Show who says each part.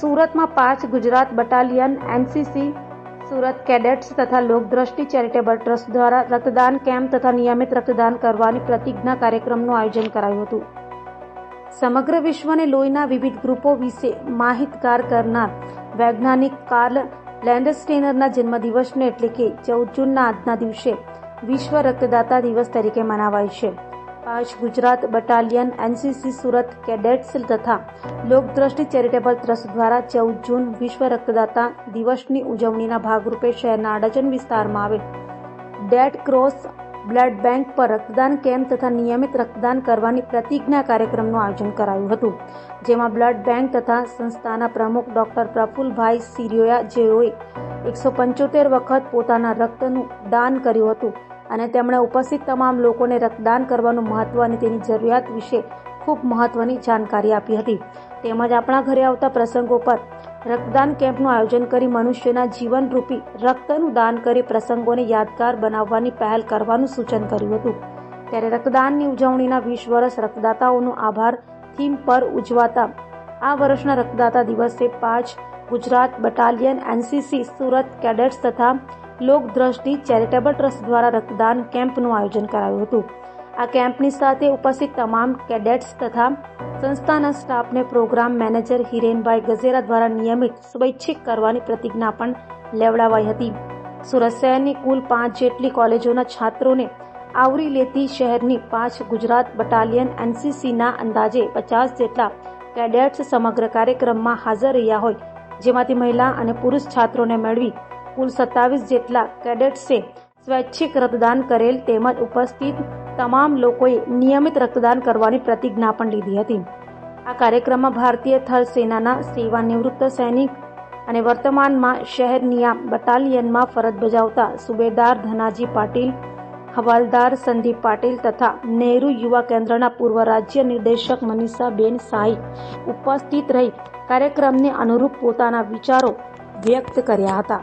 Speaker 1: સુરતમાં પાંચ Gujarat battalion, NCC, Surat cadets તથા લોકદ્રષ્ટિ ચેરિટેબલ ટ્રસ્ટ દ્વારા રક્તદાન કેમ્પ તથા નિયમિત રક્તદાન કરવાની પ્રતિજ્ઞા કાર્યક્રમનું આયોજન કરાયું હતું. સમગ્ર વિશ્વને લોહીના વિવિધ ગ્રુપો વિશે માહિતગાર કરનાર વૈજ્ઞાનિક કાર્લ લેન્ડસ્ટેનરના જન્મદિવસને એટલે કે ચૌદ જૂનના આજના દિવસે વિશ્વ રક્તદાતા દિવસ તરીકે મનાવાય છે. પાંચ Gujarat battalion NCC Surat cadets તથા લોકદ્રષ્ટિ ચેરિટેબલ ટ્રસ્ટ દ્વારા ચૌદ જૂન વિશ્વ રક્તદાતા દિવસની ઉજવણીના ભાગરૂપે શહેરના અડાજણ વિસ્તારમાં આવેલ ડેડ ક્રોસ બ્લડ બેંક પર રક્તદાન કેમ્પ તથા નિયમિત રક્તદાન કરવાની પ્રતિજ્ઞા કાર્યક્રમનું આયોજન કરાયું હતું, જેમાં બ્લડ બેંક તથા સંસ્થાના પ્રમુખ ડોક્ટર પ્રફુલભાઈ સિરિયોયા જેઓએ એકસો પંચોતેર વખત પોતાના રક્તનું દાન કર્યું હતું. અને તેમણે ઉપસ્થિત તમામ લોકોને રક્તદાન કરવાનું મહત્વ અને તેની જરૂરિયાત વિશે ખૂબ મહત્વની જાણકારી આપી હતી. તેમજ આપણા ઘરે આવતા પ્રસંગો પર રક્તદાન કેમ્પનું આયોજન કરી મનુષ્યના જીવનરૂપી રક્તનું દાન કરી પ્રસંગોને યાદગાર બનાવવાની પહેલ કરવાનું સૂચન કર્યું હતું. ત્યારે રક્તદાનની ઉજવણીના વીસ વર્ષ રક્તદાતાઓનો આભાર થીમ પર ઉજવાતા આ વર્ષના રક્તદાતા દિવસે પાંચ Gujarat battalion NCC Surat cadets તથા લોકદ્રષ્ટિ ચેરિટેબલ ટ્રસ્ટ દ્વારા રક્તદાન કેમ્પનું આયોજન કરાયું હતું. આ કેમ્પની સાથે ઉપસ્થિત તમામ કેડેટ્સ તથા સંસ્થાના સ્ટાફને પ્રોગ્રામ મેનેજર હિરેનભાઈ ગઝેરા દ્વારા નિયમિત સ્વૈચ્છિક કરવાની પ્રતિજ્ઞા પણ લેવડાવાઈ હતી. સુરત શહેરની કુલ પાંચ જેટલી કોલેજોના છાત્રોને આવરી લેતી શહેરની પાંચ ગુજરાત બટાલિયન એનસીસીના અંદાજે પચાસ જેટલા કેડેટ્સ સમગ્ર કાર્યક્રમમાં હાજર રહ્યા હોય, જેમાંથી મહિલા અને પુરુષ છાત્રોને મેળવી કુલ સત્તાવીસ જેટલા કેડેટ્સે સ્વૈચ્છિક રક્તદાન કરેલ તેમજ ઉપસ્થિત તમામ લોકોએ નિયમિત રક્તદાન કરવાની પ્રતિજ્ઞા પણ લીધી હતી. આ કાર્યક્રમમાં ભારતીય થલ સેનાના સેવાનિવૃત્ત સૈનિક અને વર્તમાનમાં શહેરનિયા બટાલિયનમાં ફરજ બજાવતા સુબેદાર ધનાજી પાટીલ, હવાલદાર સંદીપ પાટીલ તથા નહેરુ યુવા કેન્દ્રના પૂર્વ રાજ્ય નિર્દેશક મનીષાબેન સાઈ ઉપસ્થિત રહી કાર્યક્રમને અનુરૂપ પોતાના વિચારો વ્યક્ત કર્યા હતા.